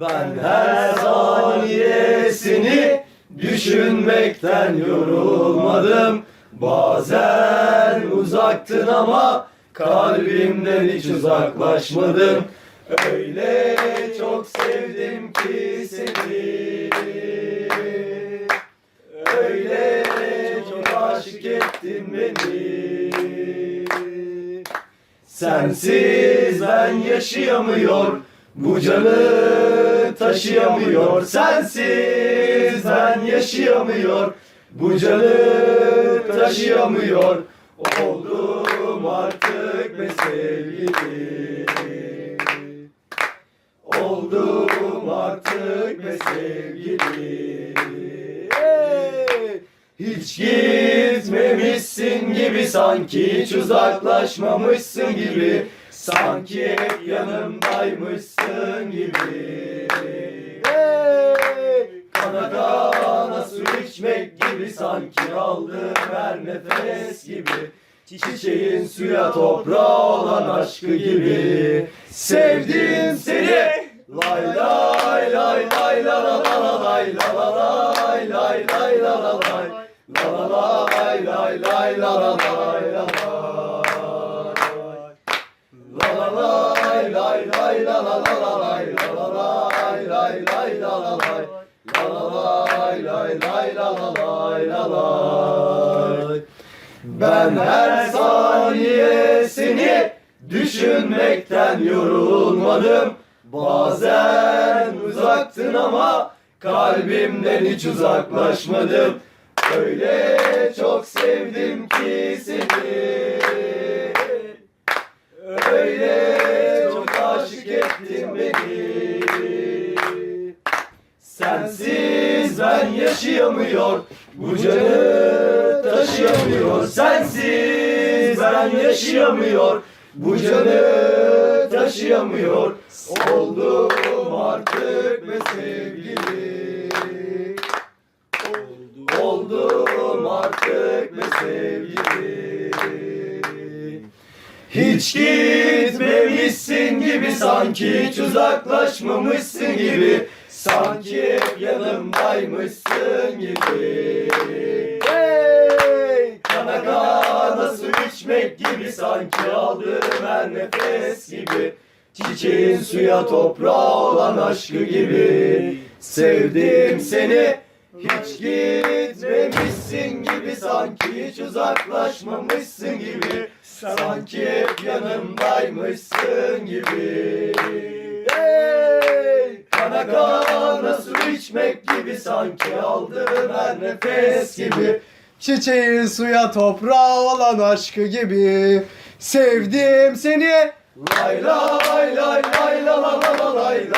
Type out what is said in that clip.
ben her düşünmekten yorulmadım. Bazen uzaktın ama kalbimden hiç uzaklaşmadın Öyle çok sevdim ki seni. Öyle çok aşık ettin beni. Sensiz ben yaşayamıyor Bu canı taşıyamıyor. Sensiz ben yaşayamıyor Bu canı taşıyamıyor. Oldum artık be sevgili Oldum artık be sevgili! Hiç gitmemişsin gibi sanki hiç uzaklaşmamışsın gibi Sanki hep yanımdaymışsın gibi içmek gibi sanki aldığım her nefes gibi Çiçeğin suya toprağa olan aşkı gibi Sevdim seni Lay lay lay lay la la la la lay la la lay lay lay la la lay La la lay lay lay la la lay la La la lay lay lay la la la la lay La la lay lay lay la la lay La la lay lay lay la la lay la lay Ben her saniye seni düşünmekten yorulmadım. Bazen uzaktın ama kalbimden hiç uzaklaşmadım. Öyle çok sevdim ki seni. Öyle çok aşık ettin beni. Sensiz ben yaşayamıyor Bu canı taşıyamıyor. Sensiz ben yaşayamıyor Bu canı taşıyamıyor. Oldum artık be sevgili Oldum artık be sevgili hiç gitmemişsin gibi sanki hiç uzaklaşmamışsın gibi Sanki yanımdaymışsın gibi. Hey! Kana kana su içmek gibi sanki aldığım her nefes gibi. Çiçeğin suya toprağa olan aşkı gibi. Sevdim seni hiç gitmemişsin gibi. Sanki hiç uzaklaşmamışsın gibi. Sanki yanımdaymışsın gibi. Hey! Kana kana su içmek gibi sanki aldığım her nefes gibi. Çiçeğin suya toprağa olan aşkı gibi. Sevdim seni. Lay lay lay lay la la la la lay la la